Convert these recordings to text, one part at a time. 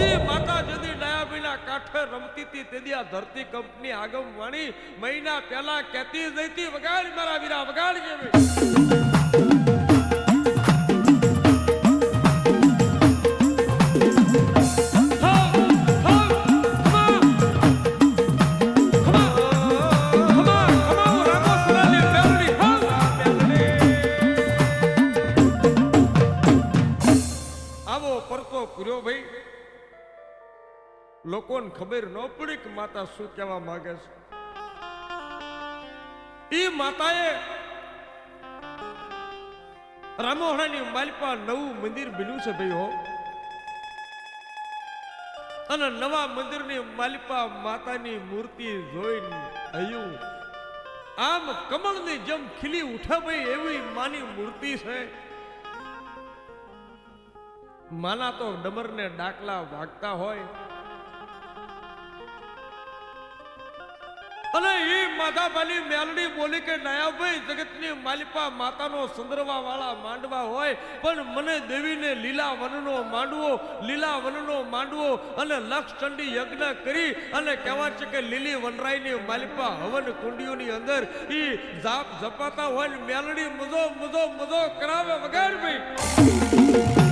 ઈ માતા જદી ધરતી કંપની આગમ મહિના પહેલા કહેતી જ વગાડ મારા વીરા, વગાડ જેવી કર્યો ભાઈ. લોકોને ખબર ન પડી કે માતા શું કહેવા માંગે છે. એ માતાએ રામોહણાની માલિપા નવું મંદિર બન્યું છે ભાઈ હો અને નવા મંદિરની માલિપા માતાની મૂર્તિ જોઈને હયું. આમ કમળની જેમ ખીલી ઉઠે ભાઈ એવી માની મૂર્તિ છે. માના તો ડમરને ડાકલા વાગતા હોય. અને એ માધાભાલી મેલડી બોલી કે, નયાભાઈ, જગતની માલિપા માતાનો સુંદરવા વાળા માંડવા હોય, પણ મને દેવીને લીલા વનનો માંડવો લીલા વનનો માંડવો અને લક્ષચંડી યજ્ઞ કરી અને કહેવા છે કે લીલી વનરાયની માલિપા હવન કુંડીઓની અંદર એ જાપ જપાતા હોય મેલડી મજો મજો મજો કરાવે વગર ભાઈ.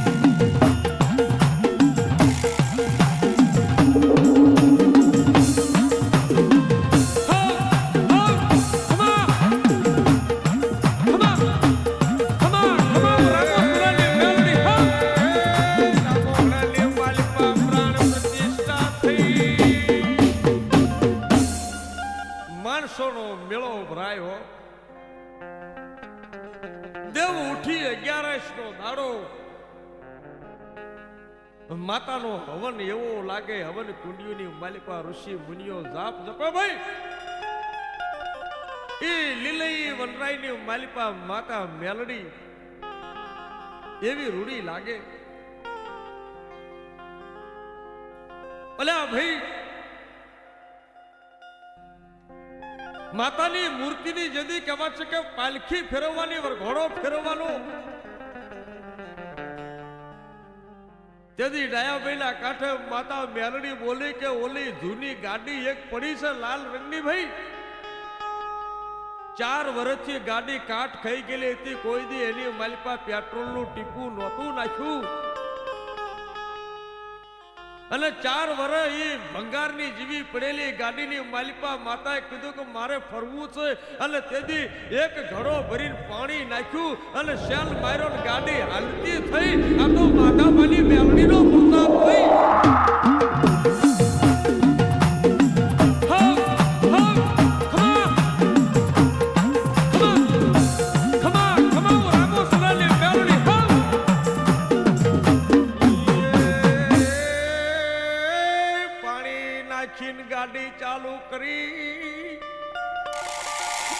દેવ ઉઠી અગિયારસ નો દાડો. માતાનો હવન એવો લાગે, હવન કુંડીઓની માલિકા ઋષિ મુનિઓ જાપ જપે ભાઈ. એ લીલઈ વનરાયની માલિપા માતા મેલડી એવી રૂડી લાગે. અલ્યા ભાઈ માતાની મૂર્તિની જદી કહેવા છે કે પાલખી ફેરવવાની, વરઘોડો ફેરવવાનો. તેથી ડાયાભાઈના કાંઠે માતા મેલડી બોલી કે, ઓલી જૂની ગાડી એક પડી છે લાલ રંગની ભાઈ. ચાર વર્ષથી ગાડી કાટ ખાઈ ગયેલી હતી, કોઈ દી એની માલિપા પેટ્રોલનું ટીપું નહોતું નાખ્યું. અને ચાર વર્ષ એ ભંગારની જેવી પડેલી ગાડીની માલિપા માતાએ કીધું કે મારે ફરવું છે અને તેથી એક ઘડો ભરીને પાણી નાખ્યું અને શેલ માર્યો ગાડી હાલતી થઈ. આ તો માધામાની નાખીને ગાડી ચાલુ કરી.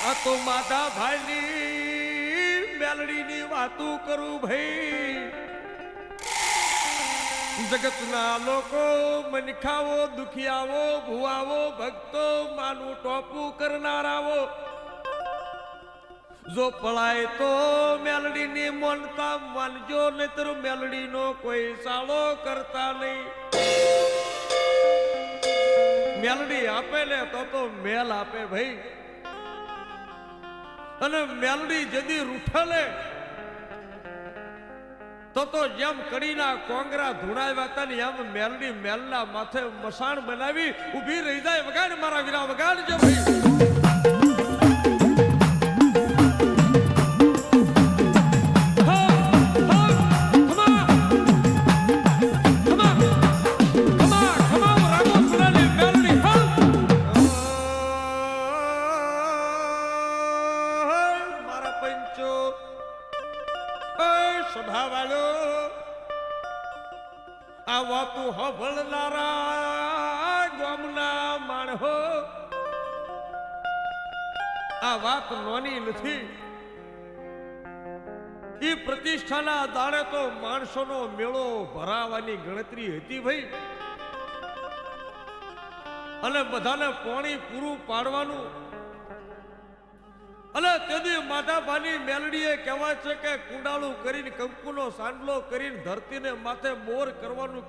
આ તો માતા ભાઈની મેલડીની વાતું કરું ભાઈ. જગતના લોકો મનખાવો દુખિયાવો ભુવાવો ભક્તો, માનું ટોપું કરનારાવો જો પળાય તો મેલડીની મોનતા માનજો, નહીતર મેલડીનો કોઈ સાળો કરતા નહીં. મેલડી આપે ને તો તો મેલ આપે ભાઈ. અને મેલડી જદી રૂઠલે, તો તો જેમ કડીના કોંગરા ધૂણાવ્યા હતા ને એમ મેલડી મેલના માથે મસાણ બનાવી ઊભી રહી જાય. વગાડ મારા વીરા વગાડ જો ભાઈ. સભાવાળો આ વાતું હભળનારા ગામના માણહો. આ વાત નોની નથી. એ પ્રતિષ્ઠાના દાડે તો માણસોનો મેળો ભરાવાની ગણતરી હતી ભાઈ. અને બધાને પાણી પૂરું પાડવાનું અને માધાભાની મેલડીએ કહેવાય છે કે કુંડાળું કરીને કંકુનો સાંડલો કરીને ધરતીને માથે મોર કરવાનું